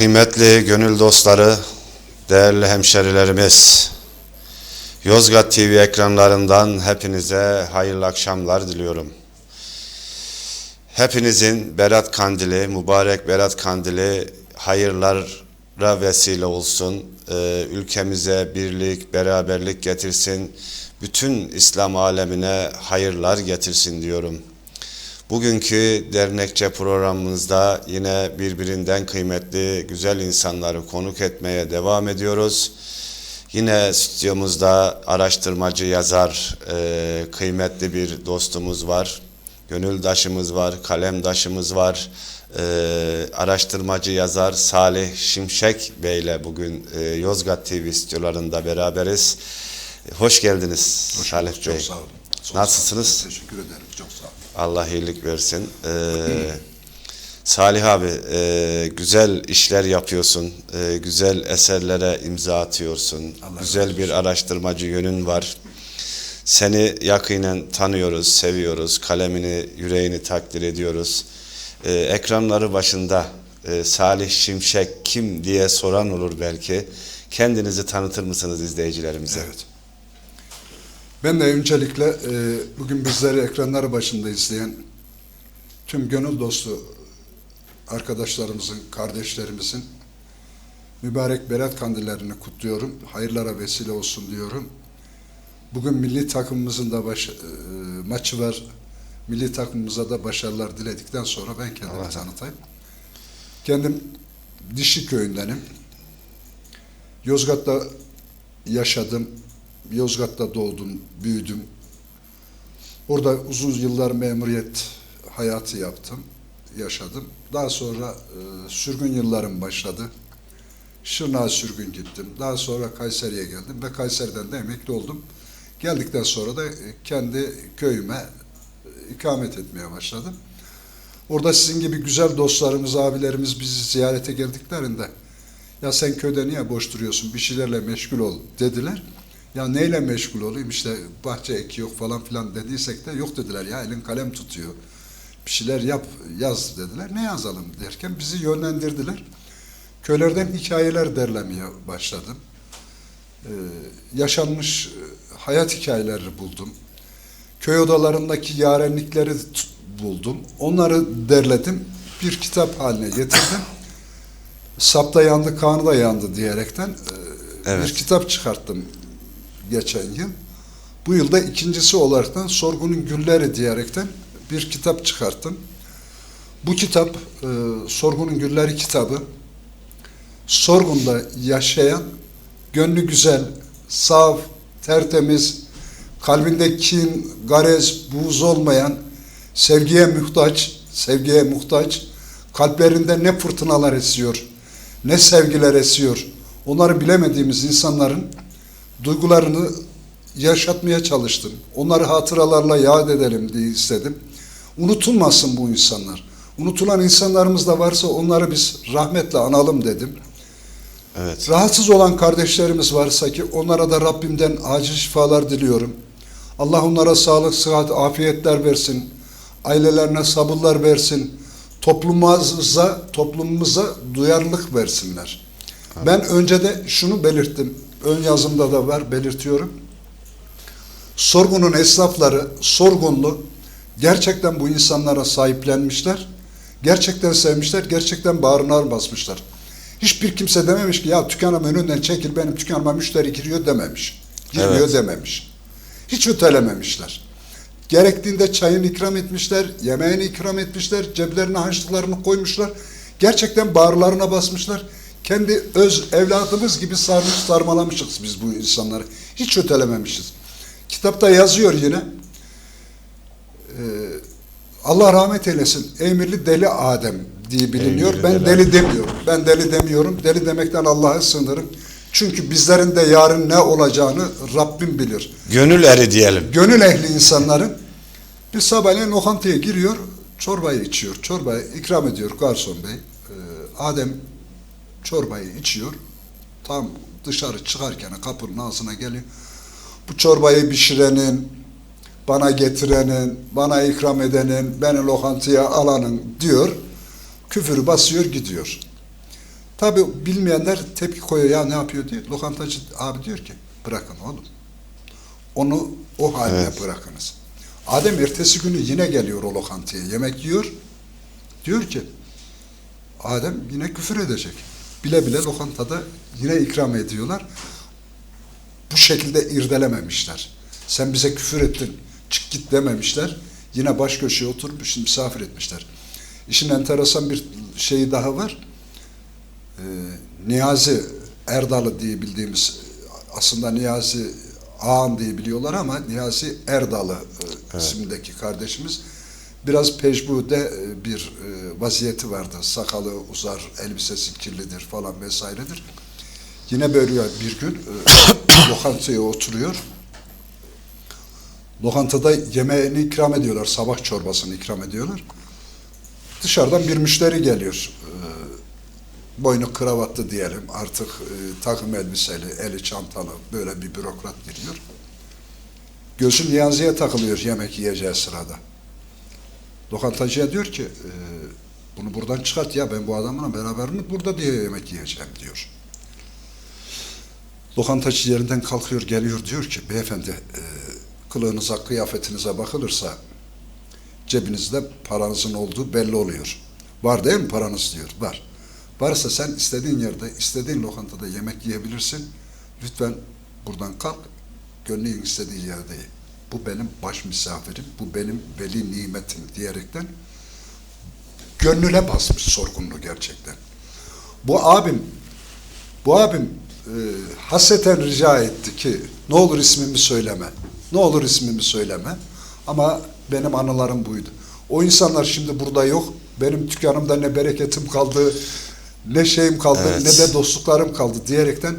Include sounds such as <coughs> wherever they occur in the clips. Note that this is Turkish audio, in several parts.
Kıymetli gönül dostları, değerli hemşerilerimiz, Yozgat TV ekranlarından hepinize hayırlı akşamlar diliyorum. Hepinizin Berat Kandili, mübarek Berat Kandili hayırlara vesile olsun. Ee, ülkemize birlik, beraberlik getirsin. Bütün İslam alemine hayırlar getirsin diyorum. Bugünkü dernekçe programımızda yine birbirinden kıymetli güzel insanları konuk etmeye devam ediyoruz. Yine stüdyomuzda araştırmacı yazar e, kıymetli bir dostumuz var. Gönüldaşımız var, kalemdaşımız var. E, araştırmacı yazar Salih Şimşek Bey ile bugün e, Yozgat TV stüdyolarında beraberiz. Hoş geldiniz Hoş Salih Bey. Çok sağ olun. Çok Nasılsınız? sağ olun. Teşekkür ederim. Çok sağ olun. Allah iyilik versin. Ee, Salih abi e, güzel işler yapıyorsun. E, güzel eserlere imza atıyorsun. Allah güzel bir araştırmacı yönün var. Seni yakinen tanıyoruz, seviyoruz. Kalemini, yüreğini takdir ediyoruz. E, ekranları başında e, Salih Şimşek kim diye soran olur belki. Kendinizi tanıtır mısınız izleyicilerimize? Evet. Ben de öncelikle e, bugün bizleri ekranları başında izleyen tüm gönül dostu arkadaşlarımızın, kardeşlerimizin mübarek Berat kandillerini kutluyorum. Hayırlara vesile olsun diyorum. Bugün milli takımımızın da baş, e, maçı var. Milli takımımıza da başarılar diledikten sonra ben kendimi Allah. tanıtayım. Kendim Dişli köyündenim. Yozgat'ta yaşadım. Yozgat'ta doğdum, büyüdüm. Orada uzun yıllar memuriyet hayatı yaptım, yaşadım. Daha sonra e, sürgün yıllarım başladı. Şırnağa sürgün gittim. Daha sonra Kayseri'ye geldim ve Kayseri'den de emekli oldum. Geldikten sonra da e, kendi köyüme e, ikamet etmeye başladım. Orada sizin gibi güzel dostlarımız, abilerimiz bizi ziyarete geldiklerinde ya sen köyde niye boş duruyorsun bir şeylerle meşgul ol dediler. Ya neyle meşgul olayım işte bahçe eki yok falan filan dediysek de yok dediler ya elin kalem tutuyor. Bir şeyler yap yaz dediler. Ne yazalım derken bizi yönlendirdiler. Köylerden hikayeler derlemeye başladım. Ee, yaşanmış e, hayat hikayeleri buldum. Köy odalarındaki yarenlikleri buldum. Onları derledim. Bir kitap haline getirdim. Sapta yandı, kanı da yandı diyerekten e, Evet. bir kitap çıkarttım geçen yıl. Bu yılda ikincisi olaraktan Sorgunun Gülleri diyerekten bir kitap çıkarttım. Bu kitap, e, Sorgunun Gülleri kitabı, Sorgun'da yaşayan, gönlü güzel, saf, tertemiz, kalbinde kin, garez, buğz olmayan, sevgiye muhtaç, sevgiye muhtaç, kalplerinde ne fırtınalar esiyor, ne sevgiler esiyor. Onları bilemediğimiz insanların duygularını yaşatmaya çalıştım. Onları hatıralarla yad edelim diye istedim. Unutulmasın bu insanlar. Unutulan insanlarımız da varsa onları biz rahmetle analım dedim. Evet. Rahatsız olan kardeşlerimiz varsa ki onlara da Rabbimden acil şifalar diliyorum. Allah onlara sağlık, sıhhat, afiyetler versin. Ailelerine sabırlar versin. Toplumumuza, toplumumuza duyarlılık versinler. Ben önce de şunu belirttim. Ön yazımda da var, belirtiyorum. Sorgunun esnafları, sorgunlu gerçekten bu insanlara sahiplenmişler. Gerçekten sevmişler, gerçekten bağrına basmışlar. Hiçbir kimse dememiş ki ya dükkanım önünden çekil benim dükkanıma müşteri giriyor dememiş. Girmiyor Evet. dememiş. Hiç ötelememişler. Gerektiğinde çayını ikram etmişler, yemeğini ikram etmişler, ceplerine harçlıklarını koymuşlar. Gerçekten bağırlarına basmışlar. Kendi öz evladımız gibi sarmış sarmalamışız biz bu insanları. Hiç ötelememişiz. Kitapta yazıyor yine. Ee, Allah rahmet eylesin. Emirli deli Adem diye biliniyor. Emirli ben deli deli demiyorum. Ben deli demiyorum. Deli demekten Allah'a sığınırım. Çünkü bizlerin de yarın ne olacağını Rabbim bilir. Gönül eri diyelim. Gönül ehli insanların bir sabahleyin lokantaya giriyor, çorbayı içiyor. Çorbayı ikram ediyor garson bey. Ee, Adem çorbayı içiyor. Tam dışarı çıkarken kapının ağzına geliyor. Bu çorbayı pişirenin, bana getirenin, bana ikram edenin, beni lokantaya alanın diyor. Küfürü basıyor gidiyor. Tabi bilmeyenler tepki koyuyor ya ne yapıyor diyor. Lokantacı abi diyor ki bırakın oğlum. Onu o haline Evet. bırakınız. Adem ertesi günü yine geliyor o lokantaya yemek yiyor. Diyor ki Adem yine küfür edecek. Bile bile lokantada yine ikram ediyorlar. Bu şekilde irdelememişler. Sen bize küfür ettin, çık git dememişler. Yine baş köşeye şimdi misafir etmişler. İşin enteresan bir şeyi daha var. Ee, Niyazi Erdal'ı diye bildiğimiz aslında Niyazi Ağan diye biliyorlar ama Niyazi Erdal'ı e, isimdeki kardeşimiz biraz pecbude e, bir e, vaziyeti vardı. Sakalı uzar, elbisesi kirlidir falan vesairedir. Yine böyle bir gün e, <coughs> lokantaya oturuyor. Lokantada yemeğini ikram ediyorlar, sabah çorbasını ikram ediyorlar. Dışarıdan bir müşteri geliyor. Boynu kravatlı diyelim, artık takım elbiseli, eli çantalı böyle bir bürokrat giriyor. Gözü Niyazi'ye takılıyor yemek yiyeceği sırada. Lokantacıya diyor ki, e, bunu buradan çıkart ya ben bu adamla beraber mi burada diye yemek yiyeceğim diyor. Lokantacı yerinden kalkıyor geliyor diyor ki beyefendi e, kılığınıza kıyafetinize bakılırsa cebinizde paranızın olduğu belli oluyor. Var değil mi paranız diyor. Var. Varsa sen istediğin yerde, istediğin lokantada yemek yiyebilirsin. Lütfen buradan kalk, gönlün istediği yerde ye. Bu benim baş misafirim, bu benim veli nimetim diyerekten gönlüne basmış sorgunluğu gerçekten. Bu abim, bu abim e, hasreten rica etti ki ne olur ismimi söyleme, ne olur ismimi söyleme. Ama benim anılarım buydu. O insanlar şimdi burada yok. Benim dükkanımda ne bereketim kaldı, ne şeyim kaldı, Evet. ne de dostluklarım kaldı diyerekten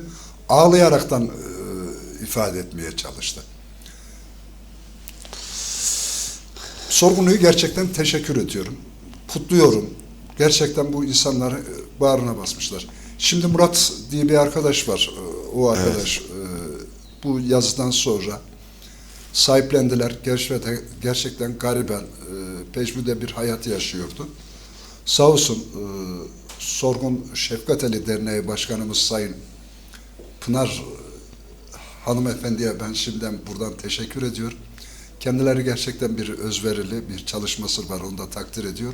ağlayaraktan e, ifade etmeye çalıştı. Sorgunluğu gerçekten teşekkür ediyorum. Kutluyorum. Gerçekten bu insanları e, bağrına basmışlar. Şimdi Murat diye bir arkadaş var. E, O arkadaş e, bu yazıdan sonra sahiplendiler. Gerçekten, gerçekten gariben, e, pecmüde bir hayat yaşıyordu. Sağ olsun Sorgun Şefkat Ali Derneği Başkanımız Sayın Pınar hanımefendiye ben şimdiden buradan teşekkür ediyorum. Kendileri gerçekten bir özverili bir çalışması var. Onu da takdir ediyor.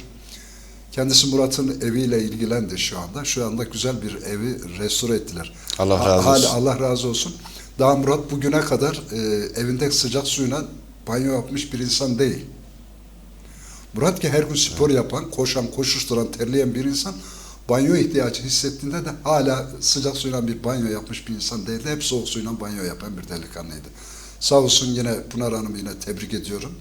Kendisi Murat'ın eviyle ilgilendi şu anda. Şu anda güzel bir evi restore ettiler. Allah razı Hala- olsun. Allah razı olsun. Daha Murat bugüne kadar e, evinde sıcak suyla banyo yapmış bir insan değil. Murat ki her gün spor yapan, koşan, koşuşturan, terleyen bir insan banyo ihtiyacı hissettiğinde de hala sıcak suyla bir banyo yapmış bir insan değildi. Hep soğuk suyla banyo yapan bir delikanlıydı. Sağ olsun yine Pınar Hanım yine tebrik ediyorum.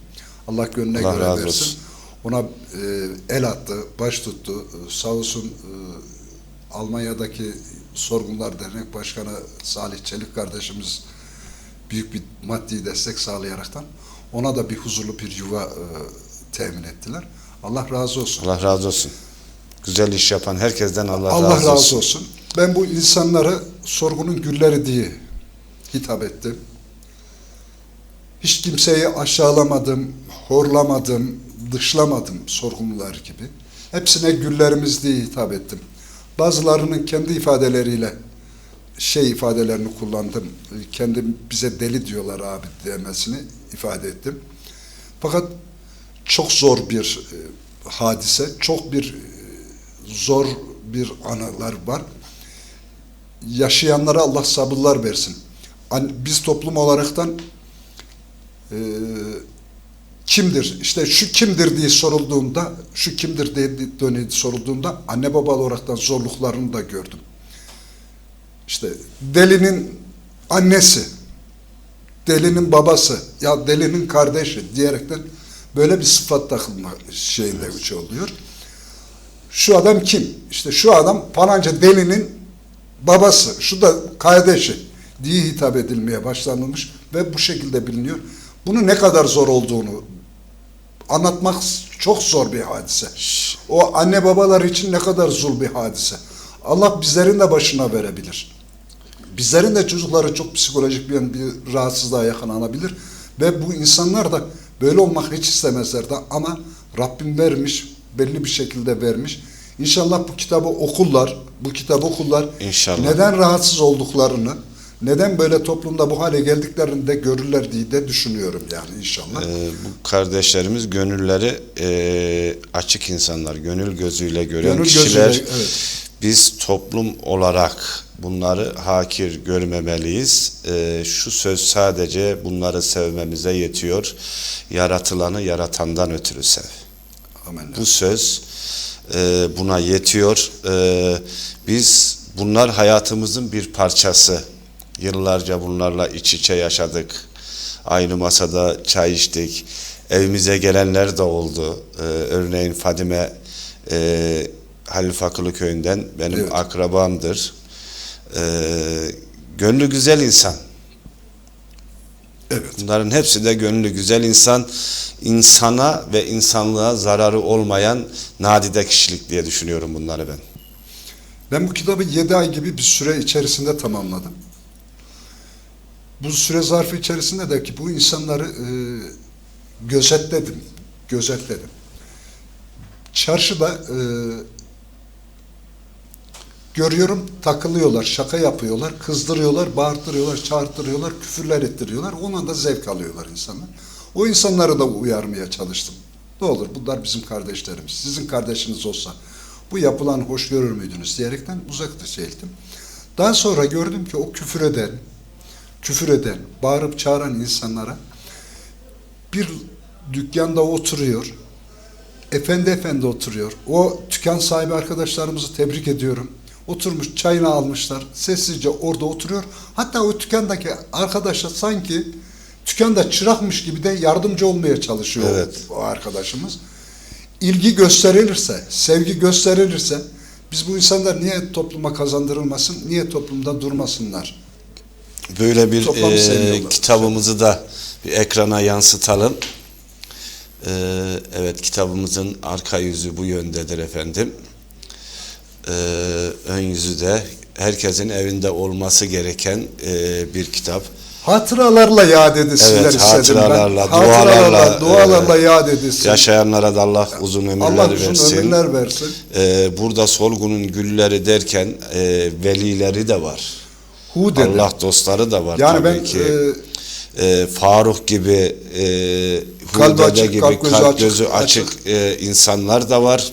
Allah gönlüne Allah göre versin. olsun. Ona e, el attı, baş tuttu. E, sağ olsun e, Almanya'daki Sorgunlar Dernek Başkanı Salih Çelik kardeşimiz büyük bir maddi destek sağlayaraktan ona da bir huzurlu bir yuva e, temin ettiler. Allah razı olsun. Allah razı olsun. Güzel iş yapan herkesten Allah, Allah razı, razı olsun. olsun. Ben bu insanlara sorgunun gülleri diye hitap ettim. Hiç kimseyi aşağılamadım, horlamadım, dışlamadım sorgunlar gibi. Hepsine güllerimiz diye hitap ettim. Bazılarının kendi ifadeleriyle şey ifadelerini kullandım. Kendim bize deli diyorlar abi demesini ifade ettim. Fakat çok zor bir e, hadise, çok bir e, zor bir anılar var. Yaşayanlara Allah sabırlar versin. Biz toplum olaraktan e, kimdir, işte şu kimdir diye sorulduğunda, şu kimdir diye sorulduğunda anne baba olaraktan zorluklarını da gördüm. İşte delinin annesi, delinin babası, ya delinin kardeşi diyerekten böyle bir sıfat takılma şeyinde bir şey oluyor. Şu adam kim? İşte şu adam falanca delinin babası, şu da kardeşi diye hitap edilmeye başlanılmış ve bu şekilde biliniyor. Bunu ne kadar zor olduğunu anlatmak çok zor bir hadise. O anne babalar için ne kadar zul bir hadise. Allah bizlerin de başına verebilir. Bizlerin de çocukları çok psikolojik bir, bir rahatsızlığa yakalanabilir. Ve bu insanlar da böyle olmak hiç istemezlerdi ama Rabbim vermiş, belli bir şekilde vermiş. İnşallah bu kitabı okurlar, bu kitabı okurlar. İnşallah. Neden rahatsız olduklarını, neden böyle toplumda bu hale geldiklerini de görürler diye de düşünüyorum yani inşallah. Ee, bu kardeşlerimiz gönülleri e, açık insanlar, gönül gözüyle gören Gönül kişiler. gözüyle, evet. Biz toplum olarak bunları hakir görmemeliyiz. Ee, şu söz sadece bunları sevmemize yetiyor. Yaratılanı yaratandan ötürü sev. Amin. Bu söz e, buna yetiyor. E, biz bunlar hayatımızın bir parçası. Yıllarca bunlarla iç içe yaşadık. Aynı masada çay içtik. Evimize gelenler de oldu. E, örneğin Fadime e, Halil Fakılı köyünden benim Evet. akrabamdır. E, gönlü güzel insan. Evet. Bunların hepsi de gönlü güzel insan, insana ve insanlığa zararı olmayan nadide kişilik diye düşünüyorum bunları ben. Ben bu kitabı 7 ay gibi bir süre içerisinde tamamladım. Bu süre zarfı içerisinde de ki bu insanları e, gözetledim. Gözetledim. Çarşıda e, görüyorum takılıyorlar, şaka yapıyorlar, kızdırıyorlar, bağırtırıyorlar, çağırtırıyorlar, küfürler ettiriyorlar. Ondan da zevk alıyorlar insanlar. O insanları da uyarmaya çalıştım. Ne olur bunlar bizim kardeşlerimiz. Sizin kardeşiniz olsa bu yapılan hoş görür müydünüz diyerekten uzak çektim. Daha sonra gördüm ki o küfür eden, küfür eden, bağırıp çağıran insanlara bir dükkanda oturuyor, efendi efendi oturuyor. O dükkan sahibi arkadaşlarımızı tebrik ediyorum. Oturmuş çayını almışlar. Sessizce orada oturuyor. Hatta o dükkandaki arkadaşa sanki dükkanda çırakmış gibi de yardımcı olmaya çalışıyor Evet. o, arkadaşımız. İlgi gösterilirse, sevgi gösterilirse biz bu insanlar niye topluma kazandırılmasın, niye toplumda durmasınlar? Böyle bir Toplam e, kitabımızı da bir ekrana yansıtalım. E, evet kitabımızın arka yüzü bu yöndedir efendim. E, ön yüzü de herkesin evinde olması gereken e, bir kitap. Hatıralarla yad edilsinler Evet, istedim hatıralarla, ben. Hatıralarla, dualarla, dualarla e, yad edilsin. Yaşayanlara da Allah uzun ömürler Allah uzun versin. ömürler versin. Ee, burada solgunun gülleri derken e, velileri de var. Hu dedi. Allah dostları da var yani tabii ben ki. e, E, Faruk gibi, e, Kalbi açık, gibi kalp gözü kalp açık, gözü açık, e, insanlar da var.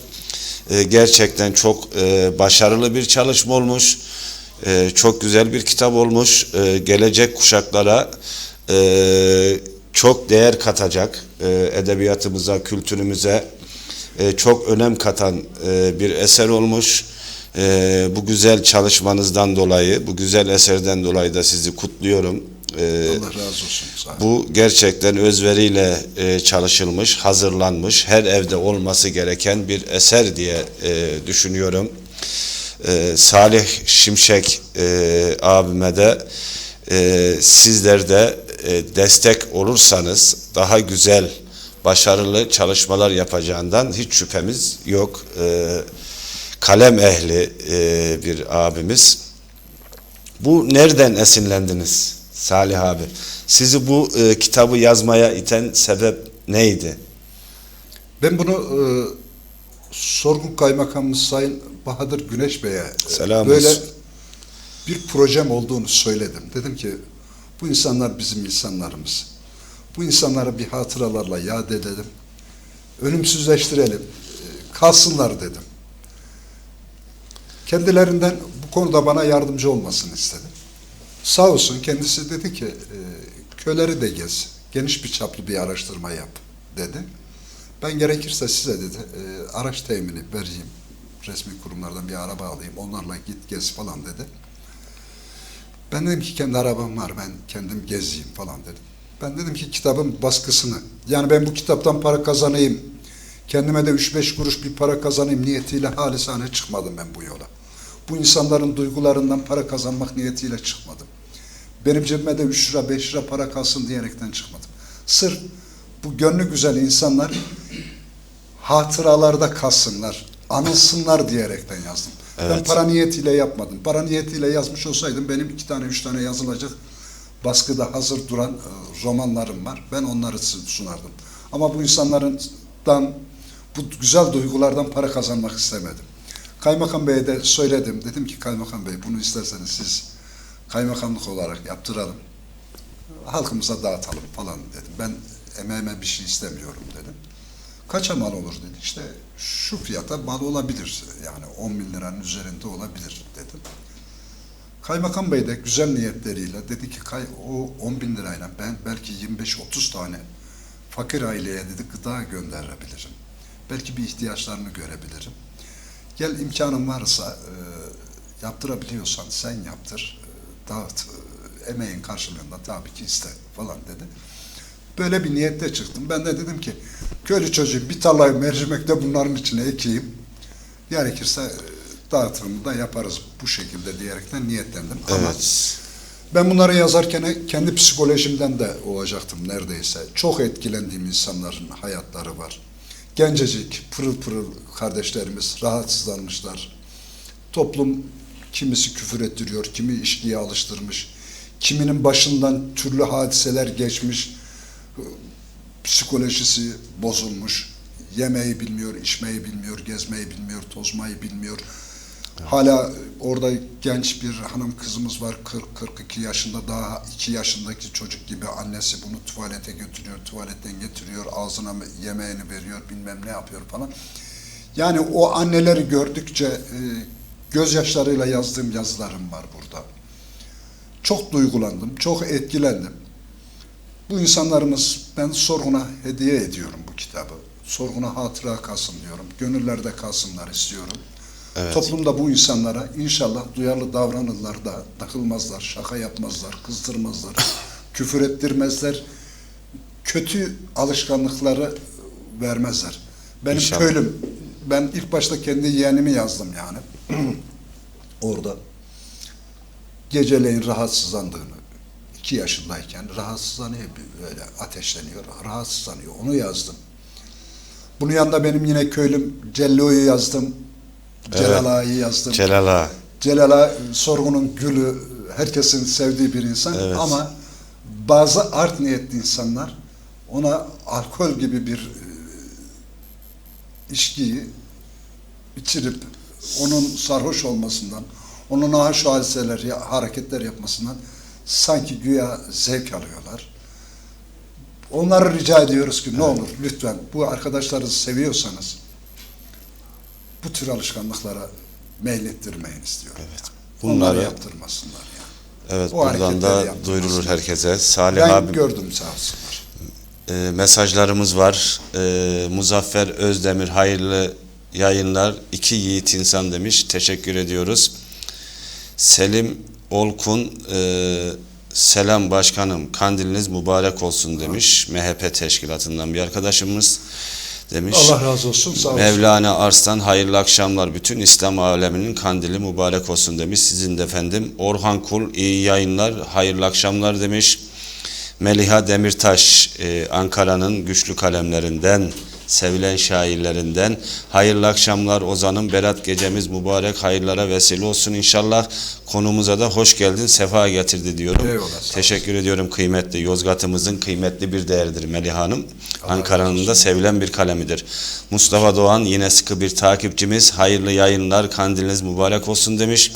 E, gerçekten çok e, başarılı bir çalışma olmuş. E, çok güzel bir kitap olmuş. E, gelecek kuşaklara e, çok değer katacak. E, edebiyatımıza, kültürümüze e, çok önem katan e, bir eser olmuş. E, bu güzel çalışmanızdan dolayı, bu güzel eserden dolayı da sizi kutluyorum. E, Allah razı olsun. Bu gerçekten özveriyle e, çalışılmış, hazırlanmış, her evde olması gereken bir eser diye e, düşünüyorum. E, Salih Şimşek e, abime de e, sizler de e, destek olursanız daha güzel, başarılı çalışmalar yapacağından hiç şüphemiz yok. E, kalem ehli e, bir abimiz. Bu nereden esinlendiniz Salih abi? Sizi bu e, kitabı yazmaya iten sebep neydi? Ben bunu e, Sorgun Kaymakamımız Sayın Bahadır Güneş Bey'e e, böyle bir projem olduğunu söyledim. Dedim ki bu insanlar bizim insanlarımız. Bu insanlara bir hatıralarla yad edelim. Ölümsüzleştirelim. e, Kalsınlar dedim. Kendilerinden bu konuda bana yardımcı olmasını istedim. Sağ olsun kendisi dedi ki e, köyleri de gez. Geniş bir çaplı bir araştırma yap dedi. Ben gerekirse size dedi e, araç temini vereyim. Resmi kurumlardan bir araba alayım. Onlarla git gez falan dedi. Ben dedim ki kendi arabam var ben kendim gezeyim falan dedim. Ben dedim ki kitabın baskısını yani ben bu kitaptan para kazanayım kendime de 3-5 kuruş bir para kazanayım niyetiyle halisane çıkmadım ben bu yola. Bu insanların duygularından para kazanmak niyetiyle çıkmadım. Benim cebime de 3 lira 5 lira para kalsın diyerekten çıkmadım. Sırf bu gönlü güzel insanlar hatıralarda kalsınlar, anılsınlar diyerekten yazdım. Ben Evet. para niyetiyle yapmadım. Para niyetiyle yazmış olsaydım benim iki tane üç tane yazılacak baskıda hazır duran e, romanlarım var. Ben onları sunardım. Ama bu insanlardan bu güzel duygulardan para kazanmak istemedim. Kaymakam Bey'e de söyledim. Dedim ki Kaymakam Bey bunu isterseniz siz kaymakamlık olarak yaptıralım. Halkımıza dağıtalım falan dedim. Ben emeğime bir şey istemiyorum dedim. Kaça mal olur dedi. İşte şu fiyata mal olabilir. Yani 10 bin liranın üzerinde olabilir dedim. Kaymakam Bey de güzel niyetleriyle dedi ki kay, o 10 bin lirayla ben belki 25-30 tane fakir aileye dedi gıda gönderebilirim. Belki bir ihtiyaçlarını görebilirim. Gel imkanın varsa e, yaptırabiliyorsan sen yaptır, e, dağıt, e, emeğin karşılığında tabii ki iste falan dedi. Böyle bir niyette çıktım. Ben de dedim ki köylü çocuğum bir tarlayı mercimekte bunların içine ekeyim. Gerekirse e, dağıtımını da yaparız bu şekilde diyerekten niyetlendim. Ama Evet. ben bunları yazarken kendi psikolojimden de olacaktım neredeyse. Çok etkilendiğim insanların hayatları var. Gencecik, pırıl pırıl kardeşlerimiz rahatsızlanmışlar. Toplum kimisi küfür ettiriyor, kimi içkiye alıştırmış. Kiminin başından türlü hadiseler geçmiş. Psikolojisi bozulmuş. Yemeği bilmiyor, içmeyi bilmiyor, gezmeyi bilmiyor, tozmayı bilmiyor. Hala orada genç bir hanım kızımız var 40-42 yaşında daha 2 yaşındaki çocuk gibi annesi bunu tuvalete götürüyor, tuvaletten getiriyor, ağzına yemeğini veriyor, bilmem ne yapıyor falan. Yani o anneleri gördükçe e, gözyaşlarıyla yazdığım yazılarım var burada. Çok duygulandım, çok etkilendim. Bu insanlarımız ben sorguna hediye ediyorum bu kitabı. Sorguna hatıra kalsın diyorum. Gönüllerde kalsınlar istiyorum. Evet. Toplumda bu insanlara inşallah duyarlı davranırlar da takılmazlar, şaka yapmazlar, kızdırmazlar, <coughs> küfür ettirmezler, kötü alışkanlıkları vermezler. Benim İnşallah. köylüm, ben ilk başta kendi yeğenimi yazdım yani. <coughs> Orada geceleyin rahatsızlandığını, iki yaşındayken rahatsızlanıyor böyle ateşleniyor, rahatsızlanıyor. Onu yazdım. Bunun yanında benim yine köylüm Cello'yu yazdım. Celal Ağa'yı yazdım. Celal Ağa. Celal Ağa, sorgunun gülü, herkesin sevdiği bir insan Evet. ama bazı art niyetli insanlar ona alkol gibi bir e, içkiyi içirip onun sarhoş olmasından, onun nahoş hadiseler, hareketler yapmasından sanki güya zevk alıyorlar. Onları rica ediyoruz ki ne olur lütfen bu arkadaşları seviyorsanız bu tür alışkanlıklara meylettirmeyin istiyorum. Evet. Bunları Bunları yaptırmasınlar yani. evet O buradan da duyurulur herkese. Salih Ben abi gördüm sağ olsunlar. e, mesajlarımız var. E, Muzaffer Özdemir hayırlı yayınlar. İki yiğit insan demiş. Teşekkür ediyoruz. Selim Olkun e, selam başkanım kandiliniz mübarek olsun demiş. MHP teşkilatından bir arkadaşımız demiş. Allah razı olsun. Sağ olsun. Mevlana Arslan hayırlı akşamlar. Bütün İslam aleminin kandili mübarek olsun demiş. Sizin de efendim. Orhan Kul iyi yayınlar. Hayırlı akşamlar demiş. Meliha Demirtaş e, Ankara'nın güçlü kalemlerinden sevilen şairlerinden. Hayırlı akşamlar Ozan'ım. Berat gecemiz mübarek. Hayırlara vesile olsun inşallah. Konumuza da hoş geldin. Sefa getirdi diyorum. Eyvallah. Teşekkür ediyorum kıymetli. Yozgat'ımızın kıymetli bir değeridir Meliha Hanım. Ankara'nın da sevilen bir kalemidir. Mustafa Doğan yine sıkı bir takipçimiz. Hayırlı yayınlar, kandiliniz mübarek olsun demiş.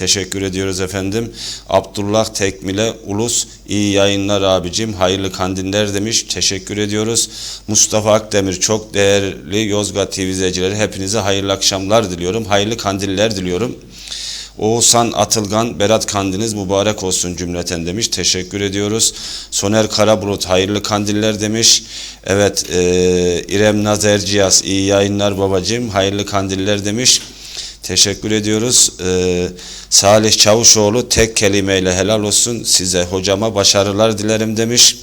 Teşekkür ediyoruz efendim. Abdullah Tekmile Ulus iyi yayınlar abicim. Hayırlı kandiller demiş. Teşekkür ediyoruz. Mustafa Akdemir çok değerli Yozgat TV izleyicileri hepinize hayırlı akşamlar diliyorum. Hayırlı kandiller diliyorum. Oğuzhan Atılgan, Berat Kandiniz mübarek olsun cümleten demiş. Teşekkür ediyoruz. Soner Karabulut hayırlı kandiller demiş. Evet e, İrem Nazerciyaz iyi yayınlar babacığım. Hayırlı kandiller demiş. Teşekkür ediyoruz. E, Salih Çavuşoğlu tek kelimeyle helal olsun size hocama başarılar dilerim demiş.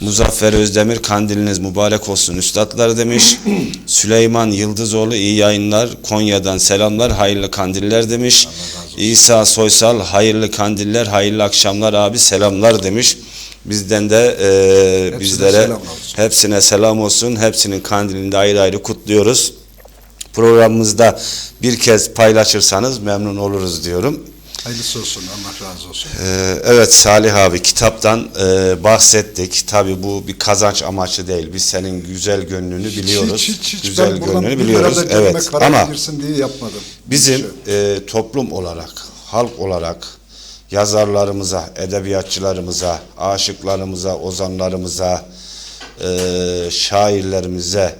Muzaffer Özdemir kandiliniz mübarek olsun üstadlar demiş. <clears throat> Süleyman Yıldızoğlu iyi yayınlar. Konya'dan selamlar hayırlı kandiller demiş. İsa Soysal hayırlı kandiller hayırlı akşamlar abi selamlar demiş. Bizden de e, bizlere selam hepsine selam olsun. Hepsinin kandilini de ayrı ayrı kutluyoruz. Programımızda bir kez paylaşırsanız memnun oluruz diyorum. Hayırlısı olsun. Allah razı olsun. Ee, Evet Salih abi kitaptan e, bahsettik. Tabi bu bir kazanç amaçlı değil. Biz senin güzel gönlünü biliyoruz. Hiç, hiç, hiç. güzel ben gönlünü biliyoruz. Evet ama diye yapmadım. bizim e, toplum olarak, halk olarak yazarlarımıza, edebiyatçılarımıza, aşıklarımıza, ozanlarımıza, e, şairlerimize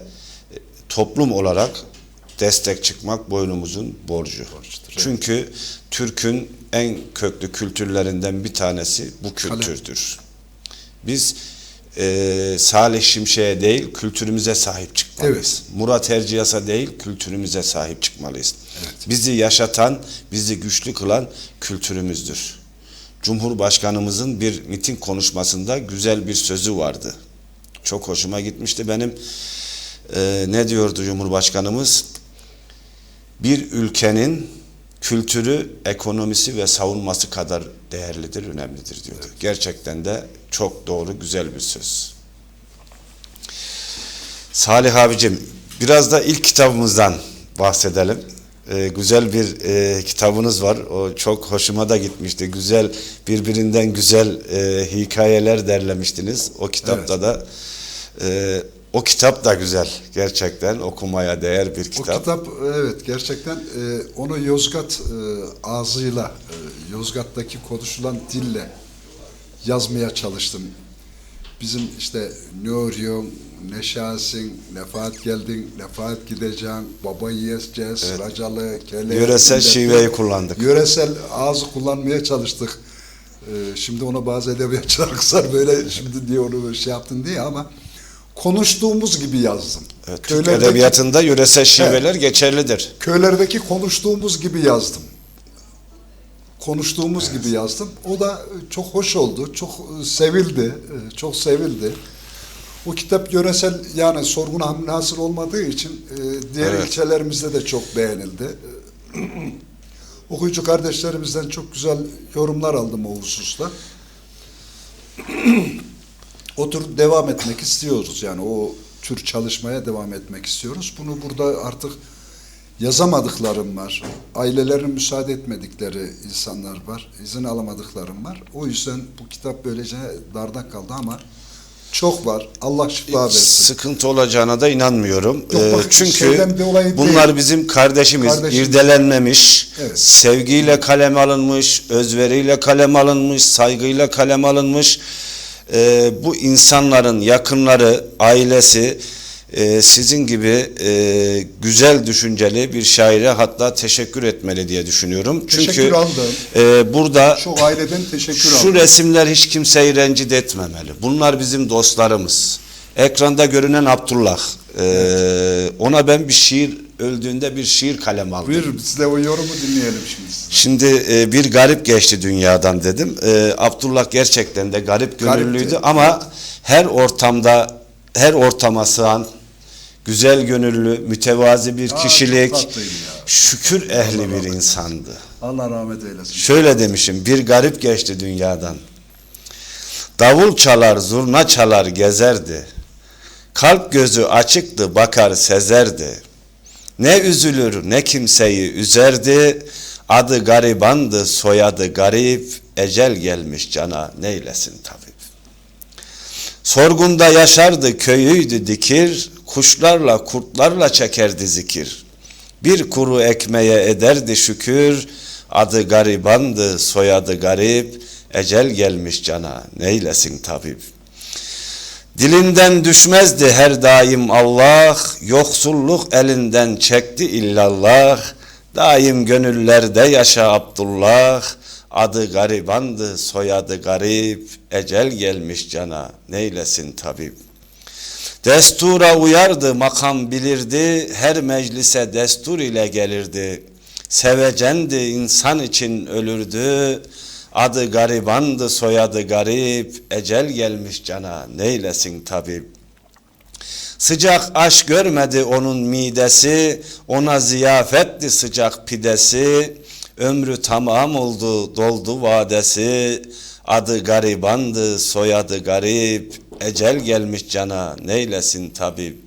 e, toplum olarak destek çıkmak boynumuzun borcu. Çünkü Türk'ün en köklü kültürlerinden bir tanesi bu kültürdür. Biz e, Salih Şimşek'e değil kültürümüze sahip çıkmalıyız. Murat Erciyes'e değil kültürümüze sahip çıkmalıyız. Bizi yaşatan, bizi güçlü kılan kültürümüzdür. Cumhurbaşkanımızın bir miting konuşmasında güzel bir sözü vardı. Çok hoşuma gitmişti benim. E, ne diyordu Cumhurbaşkanımız? Bir ülkenin kültürü, ekonomisi ve savunması kadar değerlidir, önemlidir diyordu. Gerçekten de çok doğru, güzel bir söz. Salih abicim, biraz da ilk kitabımızdan bahsedelim. Ee, güzel bir e, kitabınız var. O çok hoşuma da gitmişti. Güzel, birbirinden güzel e, hikayeler derlemiştiniz. O kitapta da e, o kitap da güzel. Gerçekten okumaya değer bir O kitap. kitap evet gerçekten e, onu Yozgat e, ağzıyla, e, Yozgat'taki konuşulan dille yazmaya çalıştım. Bizim işte ne örüyorsun, ne şahsin, nefaat geldin, nefaat gideceksin, baba yiyeceğiz, racalı, kele. Yöresel şiveyi kullandık. Yöresel ağzı kullanmaya çalıştık. E, şimdi ona bazı edebiyatçılar <laughs> kızar böyle şimdi diye onu şey yaptın diye ama konuştuğumuz gibi yazdım. Evet, Türk Köylerdeki- edebiyatında yöresel şiveler geçerlidir. köylerdeki konuştuğumuz gibi yazdım. Konuştuğumuz gibi yazdım. O da çok hoş oldu, çok e, sevildi, e, çok sevildi. O kitap yöresel yani sorguna hasıl olmadığı için e, diğer Evet. ilçelerimizde de çok beğenildi. E, <clears throat> Okuyucu kardeşlerimizden çok güzel yorumlar aldım o hususta. <clears throat> o tür devam etmek istiyoruz yani o tür çalışmaya devam etmek istiyoruz. Bunu burada artık yazamadıklarım var. Ailelerin müsaade etmedikleri insanlar var. izin alamadıklarım var. O yüzden bu kitap böylece darda kaldı ama çok var. Allah şifa versin. Sıkıntı olacağına da inanmıyorum. Yok, Ee, bak, çünkü bunlar değil. bizim kardeşimiz, Kardeşimiz. irdelenmemiş, Evet. sevgiyle kalem alınmış, özveriyle kalem alınmış, saygıyla kalem alınmış. Ee, bu insanların yakınları, ailesi e, sizin gibi e, güzel düşünceli bir şaire hatta teşekkür etmeli diye düşünüyorum. Teşekkür Çünkü aldım. e, burada Çok aileden teşekkür şu resimler hiç kimseyi rencide etmemeli. Bunlar bizim dostlarımız. Ekranda görünen Abdullah. Ee, ona ben bir şiir öldüğünde bir şiir kalem aldım. Buyur biz de o yorumu dinleyelim şimdi. Şimdi e, bir garip geçti dünyadan dedim. E, Abdullah gerçekten de garip gönüllüydü Garipti. ama her ortamda her ortama sığan güzel gönüllü, mütevazi bir Aa, kişilik, şükür ehli bir insandı. Allah rahmet eylesin. Şöyle demişim, bir garip geçti dünyadan. Davul çalar, zurna çalar gezerdi. Kalp gözü açıktı, bakar sezerdi. Ne üzülür, ne kimseyi üzerdi. Adı garibandı, soyadı garip. Ecel gelmiş cana, neylesin tabip. Sorgunda yaşardı, köyüydü dikir. Kuşlarla, kurtlarla çekerdi zikir. Bir kuru ekmeğe ederdi şükür. Adı garibandı, soyadı garip. Ecel gelmiş cana, neylesin tabip. Dilinden düşmezdi her daim Allah, yoksulluk elinden çekti illallah. Daim gönüllerde yaşa Abdullah, adı garibandı, soyadı garip. Ecel gelmiş cana, neylesin tabip. Destura uyardı, makam bilirdi, her meclise destur ile gelirdi. Sevecendi, insan için ölürdü, adı garibandı, soyadı garip, ecel gelmiş cana, neylesin tabip. Sıcak aş görmedi onun midesi, ona ziyafetti sıcak pidesi. Ömrü tamam oldu, doldu vadesi. Adı garibandı, soyadı garip. Ecel gelmiş cana, neylesin tabip.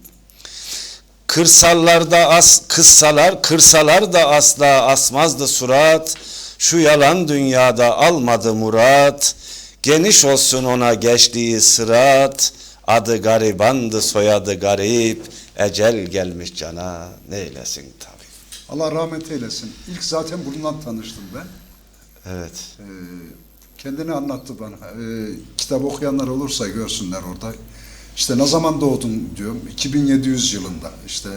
Kırsallarda as kıssalar, kırsalar da asla asmazdı surat. Şu yalan dünyada almadı murat. Geniş olsun ona geçtiği sırat. Adı garibandı soyadı garip. Ecel gelmiş cana neylesin tabi. Allah rahmet eylesin. İlk zaten bundan tanıştım ben. Evet. Ee, kendini anlattı bana. Ee, kitap okuyanlar olursa görsünler orada. İşte ne zaman doğdun diyorum. 2700 yılında. İşte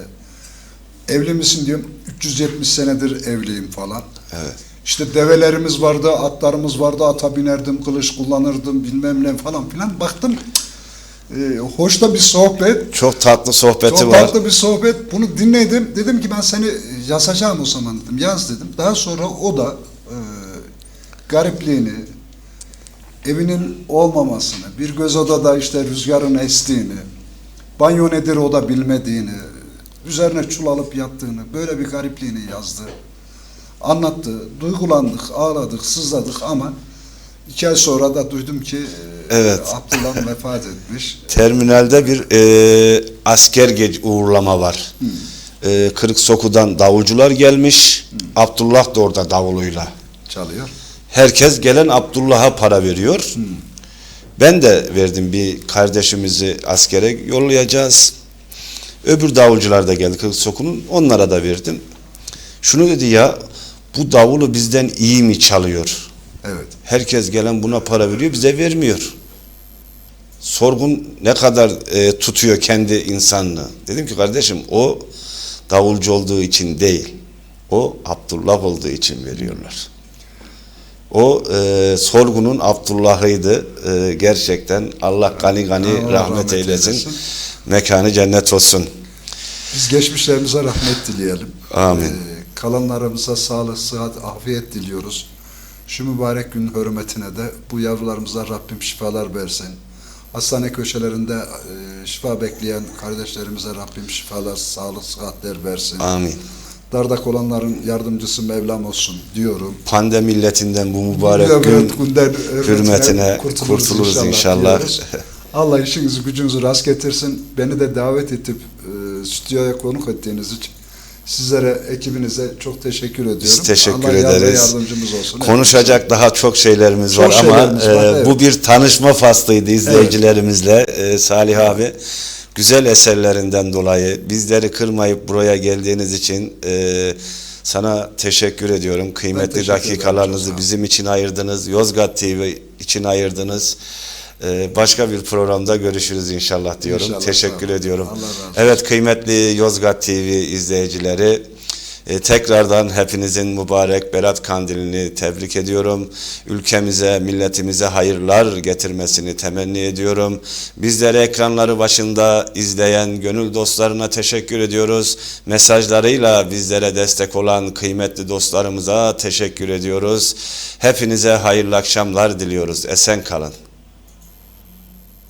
evli misin diyorum. 370 senedir evliyim falan. Evet. İşte develerimiz vardı, atlarımız vardı, ata binerdim, kılıç kullanırdım, bilmem ne falan filan. Baktım, e, hoş da bir sohbet, Çok tatlı sohbeti çok var. tatlı bir sohbet. Bunu dinledim. Dedim ki ben seni yazacağım o zaman dedim. Yaz dedim. Daha sonra o da e, garipliğini, evinin olmamasını, bir göz odada işte rüzgarın estiğini, banyo nedir o da bilmediğini, üzerine çul alıp yattığını, böyle bir garipliğini yazdı. Anlattı. Duygulandık, ağladık, sızladık ama iki ay sonra da duydum ki e, Evet. Abdullah <laughs> vefat etmiş. Terminalde bir e, asker ge- uğurlama var. E, Kırık Soku'dan davulcular gelmiş. Abdullah da orada davuluyla. Çalıyor. Herkes gelen Abdullah'a para veriyor. Ben de verdim bir kardeşimizi askere yollayacağız. Öbür davulcular da geldi Kırık Soku'nun. Onlara da verdim. Şunu dedi ya bu davulu bizden iyi mi çalıyor? Evet. Herkes gelen buna para veriyor, bize vermiyor. Sorgun ne kadar e, tutuyor kendi insanını. Dedim ki kardeşim o davulcu olduğu için değil. O Abdullah olduğu için veriyorlar. O e, sorgunun Abdullah'ıydı. E, gerçekten Allah gani gani Allah rahmet, rahmet eylesin. eylesin. Mekanı cennet olsun. Biz geçmişlerimize rahmet dileyelim. Amin. Ee, kalanlarımıza sağlık, sıhhat, afiyet diliyoruz. Şu mübarek gün hürmetine de bu yavrularımıza Rabbim şifalar versin. Hastane köşelerinde e, şifa bekleyen kardeşlerimize Rabbim şifalar, sağlık, sıhhatler versin. Amin. Dardak olanların yardımcısı Mevlam olsun diyorum. Pandemi milletinden bu mübarek gün günden hürmetine kurtuluruz inşallah. diyoruz. Allah işinizi gücünüzü rast getirsin. Beni de davet edip e, stüdyoya konuk ettiğiniz için sizlere, ekibinize çok teşekkür ediyorum. Biz teşekkür Allah ederiz. yardımcımız olsun. Konuşacak daha çok şeylerimiz Çok var ama şeylerimiz var, e, evet. bu bir tanışma faslıydı izleyicilerimizle. E, Salih abi güzel eserlerinden dolayı bizleri kırmayıp buraya geldiğiniz için e, sana teşekkür ediyorum. Kıymetli teşekkür dakikalarınızı bizim için ayırdınız. Yozgat TV için ayırdınız. E, başka bir programda görüşürüz inşallah diyorum. İnşallah, teşekkür olun. ediyorum. Allah razı. Evet kıymetli Yozgat TV izleyicileri e, tekrardan hepinizin mübarek Berat Kandilini tebrik ediyorum. Ülkemize, milletimize hayırlar getirmesini temenni ediyorum. Bizleri ekranları başında izleyen gönül dostlarına teşekkür ediyoruz. Mesajlarıyla bizlere destek olan kıymetli dostlarımıza teşekkür ediyoruz. Hepinize hayırlı akşamlar diliyoruz. Esen kalın.